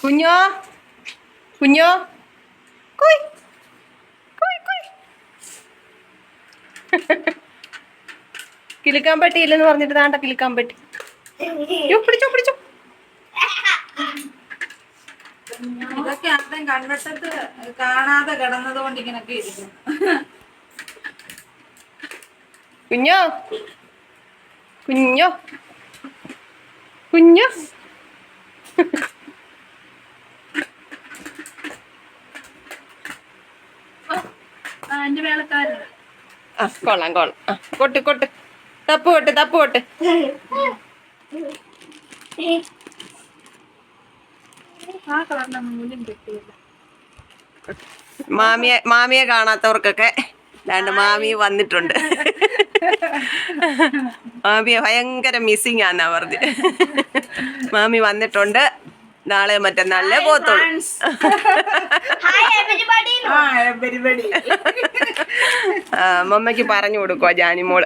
കുഞ്ഞോ? കുഞ്ഞോ? കുയ്. കുയ് കുയ്. കിലുക്കാൻ പറ്റിയില്ലെന്ന് പറഞ്ഞിട്ട് താണ്ട കിലുക്കാൻ പറ്റി യോ പിടിച്ചോ പിടിച്ചോ. ഇതൊക്കെ അർത്ഥം കൺവെട്ടത്ത് കാണാതെ കിടന്നത് കൊണ്ട് ഇങ്ങനൊക്കെ ഇരിക്കും കുഞ്ഞോ? കുഞ്ഞോ? കുഞ്ഞോ. ആ കൊള്ളാം കൊള്ളാം. ആ കൊട്ട് കൊട്ട്. തപ്പ് കൊട്ട് തപ്പ് കൊട്ട്. മാമിയെ മാമിയെ കാണാത്തവർക്കൊക്കെ രണ്ട് മാമി വന്നിട്ടുണ്ട്. മാമിയെ ഭയങ്കര മിസ്സിങ് ആന്നാ പറഞ്ഞ്. മാമി വന്നിട്ടുണ്ട്. നാളെ മറ്റന്നാളിലെ പോത്തുള്ളൂ മമ്മയ്ക്ക് പറഞ്ഞു കൊടുക്കുക ജാനിമോൾ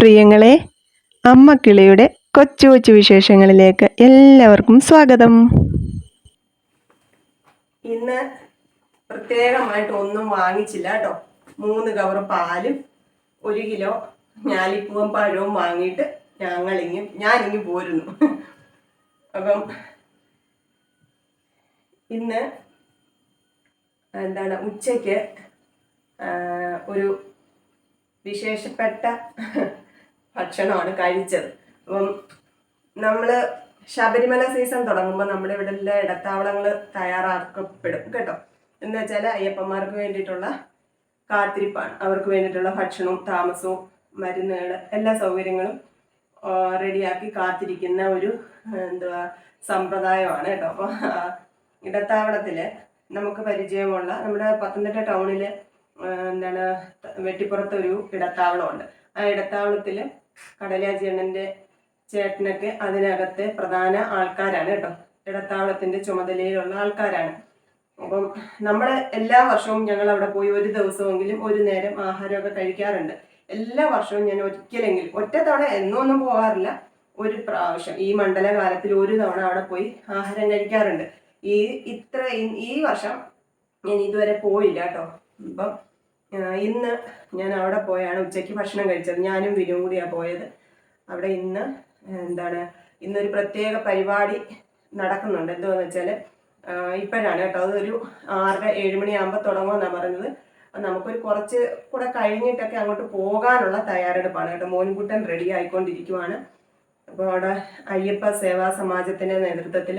പ്രിയങ്ങളെ അമ്മ കിളിയുടെ കൊച്ചു കൊച്ചു വിശേഷങ്ങളിലേക്ക് എല്ലാവർക്കും സ്വാഗതം. ഇന്ന് പ്രത്യേകമായിട്ട് ഒന്നും വാങ്ങിച്ചില്ല കേട്ടോ. മൂന്ന് കവർ പാലും ഒരു കിലോ ഞാലിപ്പൂവൻ പഴവും വാങ്ങിയിട്ട് ഞങ്ങളിങ്ങി ഞാനിങ്ങി പോരുന്നു. അപ്പം ഇന്ന് എന്താണ് ഉച്ചയ്ക്ക് ഒരു വിശേഷപ്പെട്ട ഭക്ഷണമാണ് കഴിച്ചത്. അപ്പം നമ്മൾ ശബരിമല സീസൺ തുടങ്ങുമ്പോൾ നമ്മുടെ ഇവിടെ ഉള്ള ഇടത്താവളങ്ങൾ തയ്യാറാക്കപ്പെടും കേട്ടോ. എന്ന് വെച്ചാൽ അയ്യപ്പന്മാർക്ക് വേണ്ടിയിട്ടുള്ള കാത്തിരിപ്പാണ്. അവർക്ക് വേണ്ടിയിട്ടുള്ള ഭക്ഷണവും താമസവും മരുന്നുകൾ എല്ലാ സൗകര്യങ്ങളും റെഡിയാക്കി കാത്തിരിക്കുന്ന ഒരു എന്തുവാ സമ്പ്രദായമാണ് കേട്ടോ. അപ്പോൾ ഇടത്താവളത്തിൽ നമുക്ക് പരിചയമുള്ള നമ്മുടെ പത്തനംതിട്ട ടൗണിൽ എന്താണ് വെട്ടിപ്പുറത്തൊരു ഇടത്താവളമുണ്ട്. ആ ഇടത്താവളത്തിൽ കടലാചേട്ടന്റെ ചേട്ടനൊക്കെ അതിനകത്തെ പ്രധാന ആൾക്കാരാണ് കേട്ടോ. ഇടത്താവളത്തിന്റെ ചുമതലയിലുള്ള ആൾക്കാരാണ്. അപ്പം നമ്മൾ എല്ലാ വർഷവും ഞങ്ങൾ അവിടെ പോയി ഒരു ദിവസമെങ്കിലും ഒരു നേരം ആഹാരമൊക്കെ കഴിക്കാറുണ്ട്. എല്ലാ വർഷവും ഞാൻ ഒരിക്കലെങ്കിലും ഒറ്റ തവണ എന്നൊന്നും പോകാറില്ല. ഒരു പ്രാവശ്യം ഈ മണ്ഡലകാലത്തിൽ ഒരു തവണ അവിടെ പോയി ആഹാരം കഴിക്കാറുണ്ട്. ഈ ഇത്ര ഈ- വർഷം ഞാൻ ഇതുവരെ പോയില്ല കേട്ടോ. അപ്പം ഇന്ന് ഞാൻ അവിടെ പോയാണ് ഉച്ചയ്ക്ക് ഭക്ഷണം കഴിച്ചത്. ഞാനും വിനും കൂടിയാണ് പോയത്. അവിടെ ഇന്ന് എന്താണ് ഇന്നൊരു പ്രത്യേക പരിപാടി നടക്കുന്നുണ്ട്. എന്തുവാന്ന് വെച്ചാൽ ഇപ്പോഴാണ് കേട്ടോ അതൊരു ആറര ഏഴ് മണിയാകുമ്പോൾ തുടങ്ങുമെന്നാണ് പറഞ്ഞത്. അപ്പം നമുക്കൊരു കുറച്ച് കൂടെ കഴിഞ്ഞിട്ടൊക്കെ അങ്ങോട്ട് പോകാനുള്ള തയ്യാറെടുപ്പാണ് കേട്ടോ. മോൻകുട്ടൻ റെഡി ആയിക്കൊണ്ടിരിക്കുവാണ്. അപ്പോൾ അവിടെ അയ്യപ്പ സേവാ സമാജത്തിന്റെ നേതൃത്വത്തിൽ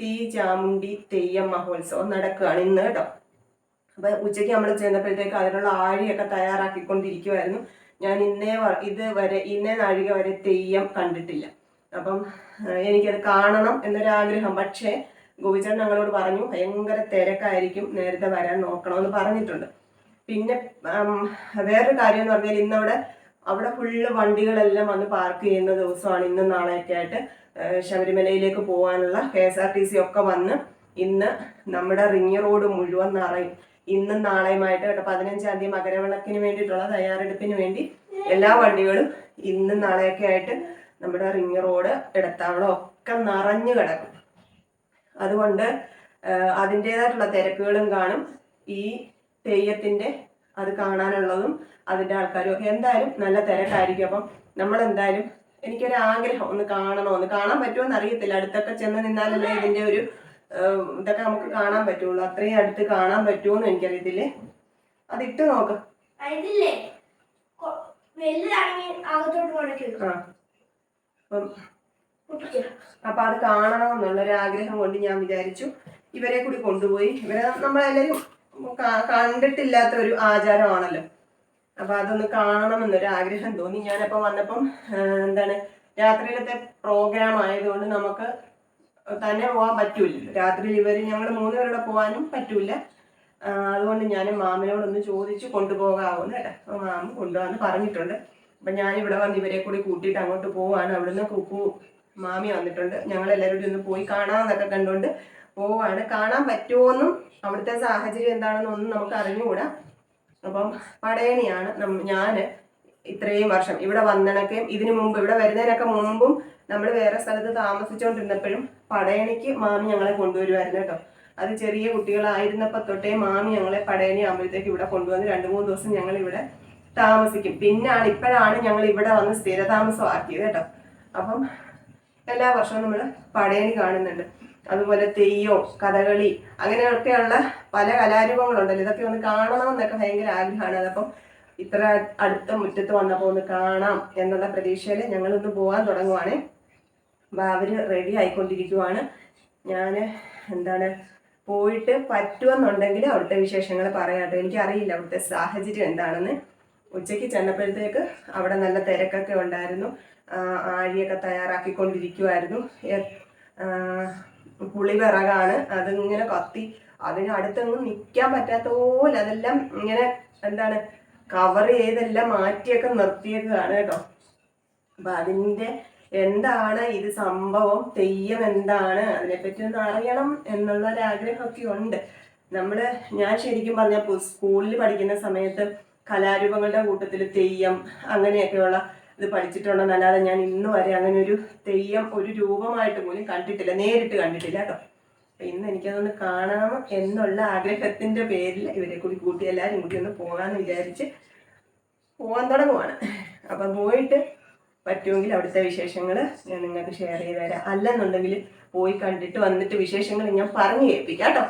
തീ ചാമുണ്ടി തെയ്യം മഹോത്സവം നടക്കുകയാണ് ഇന്ന് കേട്ടോ. അപ്പോൾ ഉച്ചയ്ക്ക് നമ്മൾ ചെന്നപ്പോഴത്തേക്ക് അതിനുള്ള ആഴിയൊക്കെ തയ്യാറാക്കിക്കൊണ്ടിരിക്കുമായിരുന്നു ഞാൻ ഇന്നേ ഇത് വരെ ഇന്നേ നാഴിക വരെ തെയ്യം കണ്ടിട്ടില്ല. അപ്പം എനിക്കത് കാണണം എന്നൊരാഗ്രഹം. പക്ഷേ ഗോപിച്ചേട്ടൻ ഞങ്ങളോട് പറഞ്ഞു ഭയങ്കര തിരക്കായിരിക്കും നേരത്തെ വരാൻ നോക്കണം എന്ന് പറഞ്ഞിട്ടുണ്ട്. പിന്നെ വേറൊരു കാര്യം എന്ന് പറഞ്ഞാൽ ഇന്നവിടെ അവിടെ ഫുള്ള് വണ്ടികളെല്ലാം വന്ന് പാർക്ക് ചെയ്യുന്ന ദിവസമാണ് ഇന്നും നാളെയൊക്കെ ആയിട്ട് ശബരിമലയിലേക്ക് പോകാനുള്ള K S R T C ഒക്കെ വന്ന് ഇന്ന് നമ്മുടെ റിങ് റോഡ് മുഴുവൻ നിറയും. ഇന്നും നാളെയുമായിട്ട് കേട്ടോ പതിനഞ്ചാം തീയതി മകരവിളക്കിന് വേണ്ടിയിട്ടുള്ള തയ്യാറെടുപ്പിന് വേണ്ടി എല്ലാ വണ്ടികളും ഇന്നും നാളെയൊക്കെ ആയിട്ട് നമ്മുടെ റിങ് റോഡ് ഇടത്താവളം ഒക്കെ നിറഞ്ഞു കിടക്കും. അതുകൊണ്ട് അതിന്റെതായിട്ടുള്ള തിരക്കുകളും കാണും. ഈ തെയ്യത്തിന്റെ അത് കാണാനുള്ളതും അതിന്റെ ആൾക്കാരും എന്തായാലും നല്ല തിരക്കായിരിക്കും. അപ്പം നമ്മൾ എന്തായാലും എനിക്കൊരു ആഗ്രഹം ഒന്ന് കാണണോ? ഒന്ന് കാണാൻ പറ്റുമോ എന്ന് അറിയത്തില്ല അടുത്തൊക്കെ ചെന്ന് നിന്നാലല്ലേ ഇതിന്റെ ഒരു ഇതൊക്കെ നമുക്ക് കാണാൻ പറ്റുള്ളൂ. അത്രയും അടുത്ത് കാണാൻ പറ്റുമെന്ന് എനിക്കറിയത്തില്ലേ. അതിട്ട് നോക്ക്. അപ്പൊ അത് കാണണം എന്നുള്ളൊരു ആഗ്രഹം കൊണ്ട് ഞാൻ വിചാരിച്ചു ഇവരെ കൂടി കൊണ്ടുപോയി. ഇവരെ നമ്മളെല്ലാരും കണ്ടിട്ടില്ലാത്ത ഒരു ആചാരമാണല്ലോ. അപ്പൊ അതൊന്ന് കാണണം എന്നൊരു ആഗ്രഹം തോന്നി. ഞാനപ്പോ വന്നപ്പം എന്താണ് രാത്രിയിലത്തെ പ്രോഗ്രാം ആയതുകൊണ്ട് നമുക്ക് തന്നെ പോകാൻ പറ്റൂലല്ലോ രാത്രി ഇവർ ഞങ്ങൾ മൂന്ന് പേരുടെ പോകാനും പറ്റൂല അതുകൊണ്ട് ഞാൻ മാമിനോടൊന്ന് ചോദിച്ച് കൊണ്ടുപോകാവുന്ന കേട്ടോ. അപ്പോൾ മാമ കൊണ്ടുപോകാന്ന് പറഞ്ഞിട്ടുണ്ട്. അപ്പം ഇവിടെ വന്ന് ഇവരെ കൂടി കൂട്ടിയിട്ട് അങ്ങോട്ട് പോവാണ്. അവിടുന്ന് കുക്കു മാമി വന്നിട്ടുണ്ട്. ഞങ്ങൾ എല്ലാവരും ഒന്ന് പോയി കാണാമെന്നൊക്കെ കണ്ടുകൊണ്ട് പോവാണ്. കാണാൻ പറ്റുമോന്നും അവിടുത്തെ സാഹചര്യം എന്താണെന്നൊന്നും നമുക്ക് അറിഞ്ഞുകൂടാ. അപ്പം പടയണിയാണ് ഞാൻ ഇത്രയും വർഷം ഇവിടെ വന്നണക്കെയും ഇതിനു മുമ്പ് ഇവിടെ വരുന്നതിനൊക്കെ മുമ്പും നമ്മൾ വേറെ സ്ഥലത്ത് താമസിച്ചുകൊണ്ടിരുന്നപ്പോഴും പടയണിക്ക് മാമി ഞങ്ങളെ കൊണ്ടുവരുമായിരുന്നു കേട്ടോ. അത് ചെറിയ കുട്ടികളായിരുന്നപ്പോൾ തൊട്ടേ മാമി ഞങ്ങളെ പടയണി ആകുമ്പോഴത്തേക്ക് ഇവിടെ കൊണ്ടുവന്ന് രണ്ട് മൂന്ന് ദിവസം ഞങ്ങൾ ഇവിടെ താമസിക്കും. പിന്നാണ് ഇപ്പോഴാണ് ഞങ്ങൾ ഇവിടെ വന്ന് സ്ഥിരതാമസം ആക്കിയത് കേട്ടോ. അപ്പം എല്ലാ വർഷവും നമ്മൾ പടയണി കാണുന്നുണ്ട്. അതുപോലെ തെയ്യോ കഥകളി അങ്ങനെയൊക്കെയുള്ള പല കലാരൂപങ്ങളുണ്ടല്ലോ. ഇതൊക്കെ ഒന്ന് കാണണമെന്നൊക്കെ ഭയങ്കര ആഗ്രഹമാണ്. അതപ്പം ഇത്ര അടുത്ത മുറ്റത്ത് വന്നപ്പോൾ ഒന്ന് കാണാം എന്നുള്ള പ്രതീക്ഷയിൽ ഞങ്ങളൊന്ന് പോകാൻ തുടങ്ങുവാണ്. അപ്പോൾ അവർ റെഡി ആയിക്കൊണ്ടിരിക്കുവാണ്. ഞാൻ എന്താണ് പോയിട്ട് പറ്റുമെന്നുണ്ടെങ്കിൽ അവിടുത്തെ വിശേഷങ്ങൾ പറയാട്ടോ എനിക്കറിയില്ല അവിടുത്തെ സാഹചര്യം എന്താണെന്ന്. ഉച്ചയ്ക്ക് ചെന്നപ്പോഴത്തേക്ക് അവിടെ നല്ല തിരക്കൊക്കെ ഉണ്ടായിരുന്നു. ആഴിയൊക്കെ തയ്യാറാക്കിക്കൊണ്ടിരിക്കുമായിരുന്നു പുളിവിറകാണ്. അതിങ്ങനെ കത്തി അതിന് അടുത്തൊന്നും നിൽക്കാൻ പറ്റാത്ത പോലെ അതെല്ലാം ഇങ്ങനെ എന്താണ് കവർ ചെയ്തെല്ലാം മാറ്റിയൊക്കെ നിർത്തിയേക്കാണ് കേട്ടോ. അപ്പൊ അതിന്റെ എന്താണ് ഇത് സംഭവം തെയ്യം എന്താണ് അതിനെപ്പറ്റി ഒന്ന് അറിയണം എന്നുള്ള ഒരു ആഗ്രഹമൊക്കെ ഉണ്ട്. നമ്മൾ ഞാൻ ശരിക്കും പറഞ്ഞ സ്കൂളിൽ പഠിക്കുന്ന സമയത്ത് കലാരൂപങ്ങളുടെ കൂട്ടത്തിൽ തെയ്യം അങ്ങനെയൊക്കെയുള്ള ഇത് പഠിച്ചിട്ടുണ്ടെന്നല്ലാതെ ഞാൻ ഇന്ന് വരെ അങ്ങനെ ഒരു തെയ്യം ഒരു രൂപമായിട്ട് പോലും കണ്ടിട്ടില്ല നേരിട്ട് കണ്ടിട്ടില്ല കേട്ടോ. അപ്പൊ ഇന്ന് എനിക്കതൊന്ന് കാണണം എന്നുള്ള ആഗ്രഹത്തിന്റെ പേരിൽ ഇവരെ കൂടി കൂട്ടി എല്ലാവരും കൂടി ഒന്ന് പോകാന്ന് വിചാരിച്ച് പോകാൻ തുടങ്ങുവാണ്. അപ്പം പോയിട്ട് പറ്റുമെങ്കിൽ അവിടുത്തെ വിശേഷങ്ങൾ ഞാൻ നിങ്ങൾക്ക് ഷെയർ ചെയ്ത് തരാം. അല്ലെന്നുണ്ടെങ്കിൽ പോയി കണ്ടിട്ട് വന്നിട്ട് വിശേഷങ്ങൾ ഞാൻ പറഞ്ഞു കേൾപ്പിക്കാം കേട്ടോ.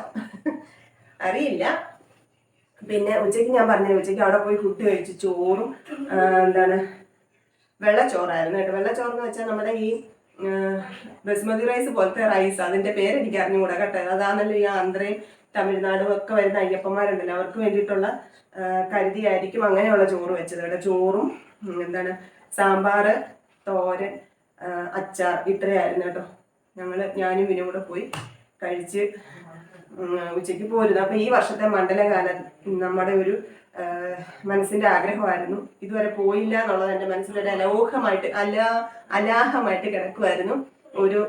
അറിയില്ല. പിന്നെ ഉച്ചയ്ക്ക് ഞാൻ പറഞ്ഞു ഉച്ചയ്ക്ക് അവിടെ പോയി ഫുഡ് കഴിച്ച് ചോറും എന്താണ് വെള്ളച്ചോറായിരുന്നു കേട്ടോ. വെള്ളച്ചോറെന്ന് വെച്ചാൽ നമ്മുടെ ഈ ബസ്മതി റൈസ് പോലത്തെ റൈസ്. അതിന്റെ പേര് എനിക്ക് അറിഞ്ഞുകൂടാ കേട്ടോ. അതാണല്ലോ ഈ ആന്ധ്രയും തമിഴ്നാടും ഒക്കെ വരുന്ന അയ്യപ്പന്മാരുണ്ടല്ലോ. അവർക്ക് വേണ്ടിയിട്ടുള്ള കരുതിയായിരിക്കും അങ്ങനെയുള്ള ചോറ് വെച്ചത് കേട്ടോ. ചോറും എന്താണ് സാമ്പാർ തോരൻ അച്ചാർ ഇത്രയായിരുന്നു കേട്ടോ. ഞങ്ങൾ ഞാനും വിനും കൂടെ പോയി കഴിച്ച് ഉച്ചയ്ക്ക് പോരുന്നു. അപ്പൊ ഈ വർഷത്തെ മണ്ഡലകാലം നമ്മുടെ ഒരു മനസ്സിന്റെ ആഗ്രഹമായിരുന്നു. ഇതുവരെ പോയില്ല എന്നുള്ളത് എന്റെ മനസ്സിലൊരു അലോഹമായിട്ട് അലാ അലാഹമായിട്ട് കിടക്കുമായിരുന്നു. ഒരു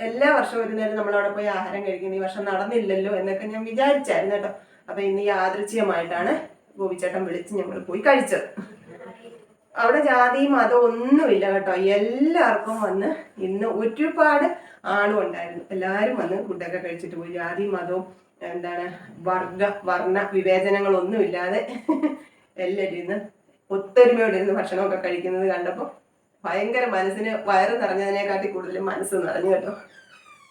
എല്ലാ വർഷവും ഒരു നേരം നമ്മളവിടെ പോയി ആഹാരം കഴിക്കുന്നു ഈ വർഷം നടന്നില്ലല്ലോ എന്നൊക്കെ ഞാൻ വിചാരിച്ചായിരുന്നു കേട്ടോ. അപ്പൊ ഇന്ന് യാദൃച്ഛികമായിട്ടാണ് ഗോപിച്ചേട്ടൻ വിളിച്ച് ഞങ്ങൾ പോയി കഴിച്ചത്. അവിടെ ജാതി മതം ഒന്നുമില്ല കേട്ടോ. എല്ലാവർക്കും വന്ന് ഇന്ന് ഒരുപാട് ആളും ഉണ്ടായിരുന്നു എല്ലാവരും വന്ന് ഫുഡൊക്കെ കഴിച്ചിട്ട് പോയി. ജാതി മതവും എന്താണ് വർഗ വർണ വിവേചനങ്ങളൊന്നും ഇല്ലാതെ എല്ലാവരും ഇന്ന് ഒത്തൊരുമയോടെ ഇരുന്ന് ഭക്ഷണമൊക്കെ കഴിക്കുന്നത് കണ്ടപ്പോൾ ഭയങ്കര മനസ്സിന് വയറ് നിറഞ്ഞതിനെക്കാട്ടി കൂടുതൽ മനസ്സ് നിറഞ്ഞു കേട്ടോ.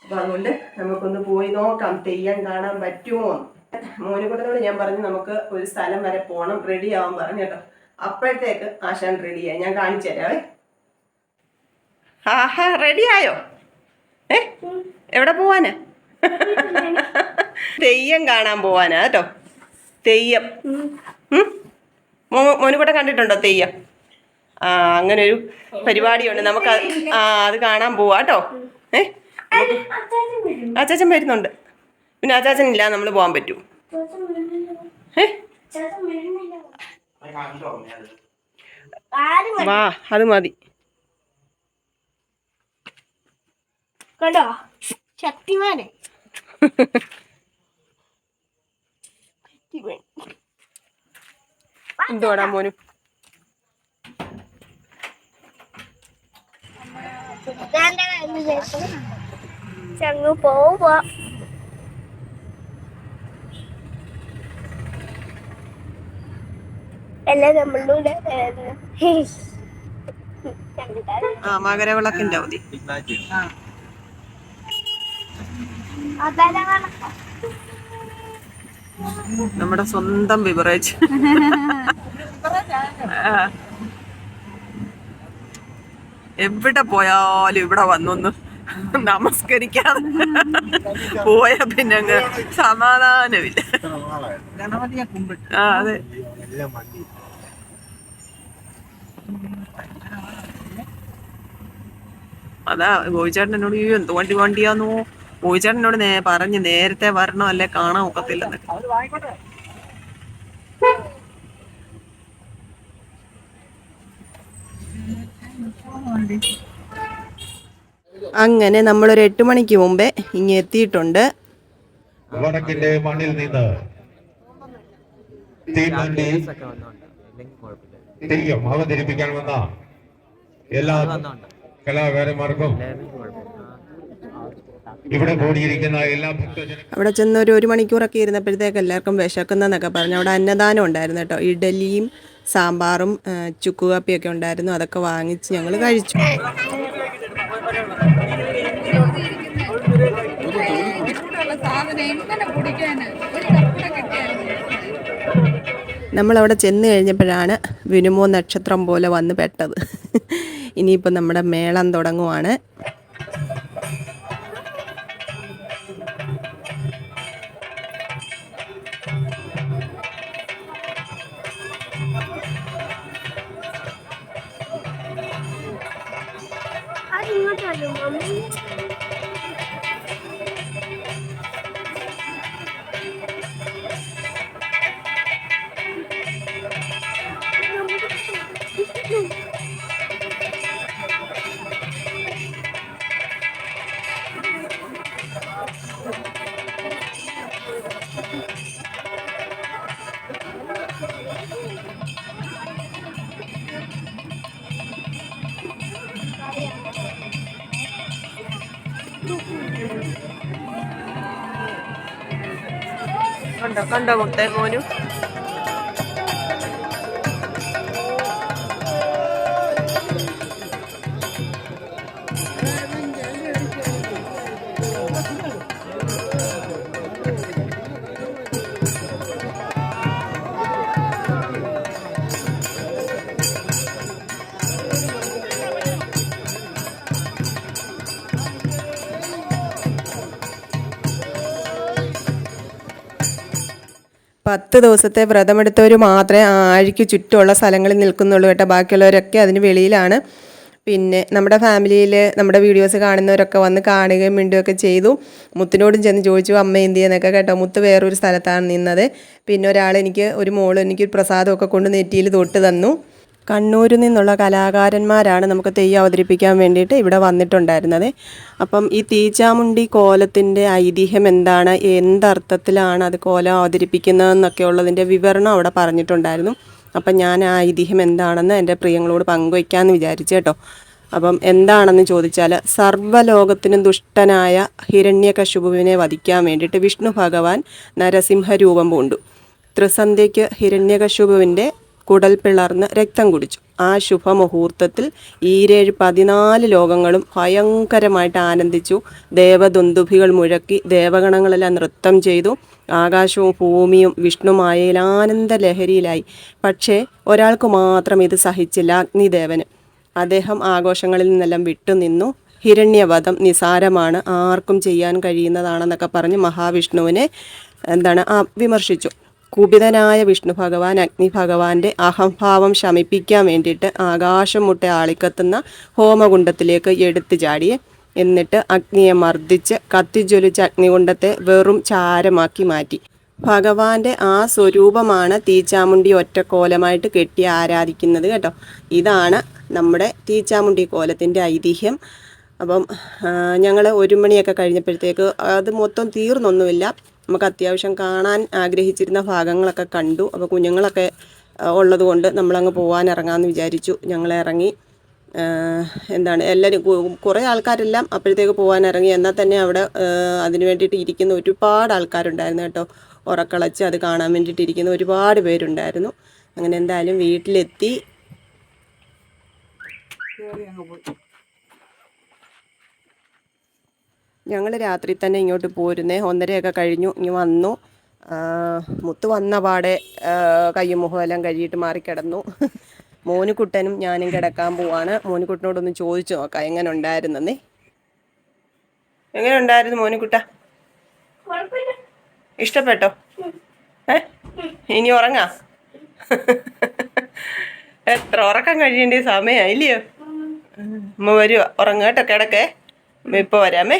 അപ്പൊ അതുകൊണ്ട് നമുക്കൊന്ന് പോയി നോക്കാം തെയ്യം കാണാൻ പറ്റുമോ മോനുകുട്ടനോട് ഞാൻ പറഞ്ഞു നമുക്ക് ഒരു സ്ഥലം വരെ പോകണം റെഡി ആവാൻ പറഞ്ഞു കേട്ടോ. അപ്പോഴത്തേക്ക് ആശാൻ റെഡിയായി ഞാൻ കാണിച്ചു തരാവേ ആഹാ ആയോ? ഏ? എവിടെ പോവാനാ? തെയ്യം കാണാൻ പോവാനാ കേട്ടോ. തെയ്യം? മോനുകൂടെ കണ്ടിട്ടുണ്ടോ തെയ്യം? ആ അങ്ങനെ ഒരു പരിപാടിയുണ്ട്. നമുക്ക് ആ അത് കാണാൻ പോവാ കേട്ടോ. ഏ? അച്ചാച്ചൻ വരും അച്ചാച്ചൻ വരുന്നുണ്ട്. പിന്നെ അച്ചാച്ചൻ ഇല്ല നമ്മൾ പോകാൻ പറ്റൂ. ഏ? വാ അത് മതി. കണ്ടോ? ശക്തിമാനെ. എന്തുവാടാ മോനു? ചങ്ങു പോവാ എല്ലാം നമ്മളുടെ ആ മകരവിളക്കിന്റെ അവധി. നമ്മുടെ സ്വന്തം ബിവറേജ്. എവിടെ പോയാലും ഇവിടെ വന്നൊന്ന് നമസ്കരിക്കാതെ പോയ പിന്നെ അങ്ങ് സമാധാനമില്ല. അതെ. അതാ ഗോപിച്ചേട്ടൻ എന്നോട് എന്ത് വണ്ടി വണ്ടിയാന്നോ? ഗോപിച്ചേട്ടനോട് നേ പറഞ്ഞ് നേരത്തെ വരണോ അല്ലെ കാണാൻ ഒക്കത്തില്ലെന്നൊക്കെ വാങ്ങിക്കോട്ടെ അങ്ങനെ നമ്മളൊരു എട്ട് മണിക്ക് മുമ്പേ ഇങ്ങ് എത്തിയിട്ടുണ്ട്. വടക്കിന്റെ മണ്ണിൽ നിന്ന് തീവണ്ടി തെയ്യം അവതരിപ്പിക്കാൻ വന്ന എല്ലാ കലാകാരന്മാർക്കും ഇവിടെ കൂടിയിരിക്കുന്ന എല്ലാ അവിടെ ചെന്ന് ഒരു ഒരു മണിക്കൂറൊക്കെ ഇരുന്നപ്പോഴത്തേക്ക് എല്ലാവർക്കും വിശക്കുന്നതെന്നൊക്കെ പറഞ്ഞു. അവിടെ അന്നദാനം ഉണ്ടായിരുന്നു കേട്ടോ. ഇഡലിയും സാമ്പാറും ചുക്കുകാപ്പിയൊക്കെ ഉണ്ടായിരുന്നു. അതൊക്കെ വാങ്ങിച്ച് ഞങ്ങൾ കഴിച്ചു. നമ്മളവിടെ ചെന്ന് കഴിഞ്ഞപ്പോഴാണ് വിനുമോ നക്ഷത്രം പോലെ വന്ന് പെട്ടത്. ഇനിയിപ്പോൾ നമ്മുടെ മേളം തുടങ്ങുവാണ്. കണ്ടോ മുത്തേ മോനും? പത്ത് ദിവസത്തെ വ്രതമെടുത്തവർ മാത്രമേ ആഴിക്ക് ചുറ്റുമുള്ള സ്ഥലങ്ങളിൽ നിൽക്കുന്നുള്ളൂ കേട്ടോ. ബാക്കിയുള്ളവരൊക്കെ അതിന് വെളിയിലാണ്. പിന്നെ നമ്മുടെ ഫാമിലിയിൽ നമ്മുടെ വീഡിയോസ് കാണുന്നവരൊക്കെ വന്ന് കാണുകയും മിണ്ടുകയൊക്കെ ചെയ്തു. മുത്തിനോടും ചെന്ന് ചോദിച്ചു അമ്മ എന്ത് ചെയ്യുന്നൊക്കെ കേട്ടോ? മുത്ത് വേറൊരു സ്ഥലത്താണ് നിന്നത്. പിന്നെ ഒരാൾ എനിക്ക് ഒരു മോൾ എനിക്ക് പ്രസാദമൊക്കെ കൊണ്ട് നെറ്റിയിൽ തൊട്ട് തന്നു. കണ്ണൂരിൽ നിന്നുള്ള കലാകാരന്മാരാണ് നമുക്ക് തെയ്യം അവതരിപ്പിക്കാൻ വേണ്ടിയിട്ട് ഇവിടെ വന്നിട്ടുണ്ടായിരുന്നത്. അപ്പം ഈ തീച്ചാമുണ്ടി കോലത്തിന്റെ ഐതിഹ്യം എന്താണ്? എന്തർത്ഥത്തിലാണ് അത് കോലം അവതരിപ്പിക്കുന്നത് എന്നൊക്കെ ഉള്ളതിന്റെ വിവരണം അവിടെ പറഞ്ഞിട്ടുണ്ടായിരുന്നു. അപ്പം ഞാൻ ആ ഐതിഹ്യം എന്താണെന്ന് എന്റെ പ്രിയങ്ങളോട് പങ്കുവയ്ക്കാമെന്ന് വിചാരിച്ചു കേട്ടോ. അപ്പം എന്താണെന്ന് ചോദിച്ചാൽ സർവലോകത്തിനും ദുഷ്ടനായ ഹിരണ്യകശുപുവിനെ വധിക്കാൻ വേണ്ടിയിട്ട് വിഷ്ണു ഭഗവാൻ നരസിംഹ രൂപം പൂണ്ടു. ത്രിസന്ധ്യയ്ക്ക് ഹിരണ്യകശുപുവിന്റെ കുടൽ പിളർന്ന് രക്തം കുടിച്ചു. ആ ശുഭമുഹൂർത്തത്തിൽ ഈരേഴ് പതിനാല് ലോകങ്ങളും ഭയങ്കരമായിട്ട് ആനന്ദിച്ചു. ദേവദുന്ദുഭികൾ മുഴക്കി ദേവഗണങ്ങളെല്ലാം നൃത്തം ചെയ്തു. ആകാശവും ഭൂമിയും വിഷ്ണുമായയിൽ ആനന്ദ ലഹരിയിലായി പക്ഷേ ഒരാൾക്ക് മാത്രം ഇത് സഹിച്ചില്ല അഗ്നിദേവന്. അദ്ദേഹം ആഘോഷങ്ങളിൽ നിന്നെല്ലാം വിട്ടുനിന്നു. ഹിരണ്യവധം നിസാരമാണ്. ആർക്കും ചെയ്യാൻ കഴിയുന്നതാണെന്നൊക്കെ പറഞ്ഞ് മഹാവിഷ്ണുവിനെ എന്താണ് വിമർശിച്ചു. കുപിതനായ വിഷ്ണു ഭഗവാൻ അഗ്നി ഭഗവാന്റെ അഹംഭാവം ശമിപ്പിക്കാൻ വേണ്ടിയിട്ട് ആകാശം മുട്ട ആളിക്കത്തുന്ന ഹോമകുണ്ടത്തിലേക്ക് എടുത്തു ചാടിയെ എന്നിട്ട് അഗ്നിയെ മർദ്ദിച്ച് കത്തിജ്വലിച്ച അഗ്നികുണ്ടത്തെ വെറും ചാരമാക്കി മാറ്റി. ഭഗവാന്റെ ആ സ്വരൂപമാണ് തീച്ചാമുണ്ടി ഒറ്റക്കോലമായിട്ട് കെട്ടി ആരാധിക്കുന്നത് കേട്ടോ. ഇതാണ് നമ്മുടെ തീച്ചാമുണ്ടി കോലത്തിന്റെ ഐതിഹ്യം. അപ്പം ഞങ്ങൾ ഒരു മണിയൊക്കെ കഴിഞ്ഞപ്പോഴത്തേക്ക് അത് മൊത്തം തീർന്നൊന്നുമില്ല. നമുക്ക് അത്യാവശ്യം കാണാൻ ആഗ്രഹിച്ചിരുന്ന ഭാഗങ്ങളൊക്കെ കണ്ടു. അപ്പോൾ കുഞ്ഞുങ്ങളൊക്കെ ഉള്ളതുകൊണ്ട് നമ്മളങ്ങ് പോകാൻ ഇറങ്ങാമെന്ന് വിചാരിച്ചു. ഞങ്ങൾ ഇറങ്ങി എന്താണ് എല്ലാവരും കുറേ ആൾക്കാരെല്ലാം അപ്പോഴത്തേക്ക് പോകാൻ ഇറങ്ങി എന്നാൽ തന്നെ അവിടെ അതിന് വേണ്ടിയിട്ട് ഇരിക്കുന്ന ഒരുപാട് ആൾക്കാരുണ്ടായിരുന്നു കേട്ടോ. ഉറക്കളച്ച് അത് കാണാൻ വേണ്ടിയിട്ട് ഇരിക്കുന്ന ഒരുപാട് പേരുണ്ടായിരുന്നു. അങ്ങനെ എന്തായാലും വീട്ടിലെത്തി. ഞങ്ങൾ രാത്രി തന്നെ ഇങ്ങോട്ട് പോരുന്നേ. ഒന്നരയൊക്കെ കഴിഞ്ഞു ഇങ്ങ് വന്നു. മുത്തു വന്ന പാടെ കയ്യും മുഖം എല്ലാം കഴുകിയിട്ട് മാറിക്കിടന്നു. മോനുകുട്ടനും ഞാനും കിടക്കാൻ പോവാണ്. മോനുകുട്ടനോടൊന്ന് ചോദിച്ചു നോക്കാം എങ്ങനെ ഉണ്ടായിരുന്നെന്നേ എങ്ങനെ ഉണ്ടായിരുന്നു മോനുകുട്ട? കുഴപ്പമില്ല. ഇഷ്ടപ്പെട്ടോ? ഏ? ഇനി ഉറങ്ങാ? എത്ര ഉറക്കം കഴിയേണ്ട സമയമായില്ലയോ? അമ്മ വരുവാ. ഉറങ്ങാട്ടോ കിടക്കേ. അമ്മ ഇപ്പോൾ വരാമേ.